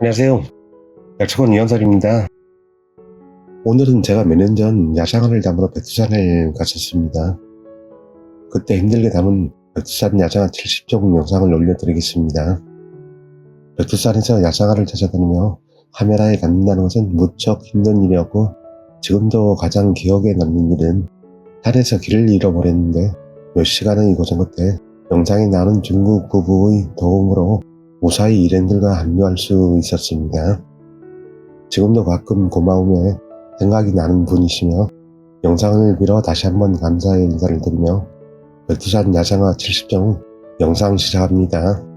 안녕하세요. 약초원 이현설입니다. 오늘은 제가 몇 년 전 야생화를 담으러 백두산을 갔었습니다. 그때 힘들게 담은 백두산 야생화 70종 영상을 올려드리겠습니다. 백두산에서 야생화를 찾아다니며 카메라에 담는다는 것은 무척 힘든 일이었고 지금도 가장 기억에 남는 일은 산에서 길을 잃어버렸는데 몇 시간의 고생 끝에 영상에 나오는 중국 부부의 도움으로 무사히 일행들과 합류할 수 있었습니다. 지금도 가끔 고마움에 생각이 나는 분이시며 영상을 빌어 다시 한번 감사의 인사를 드리며 백두산 야생화 70종 영상 시작합니다.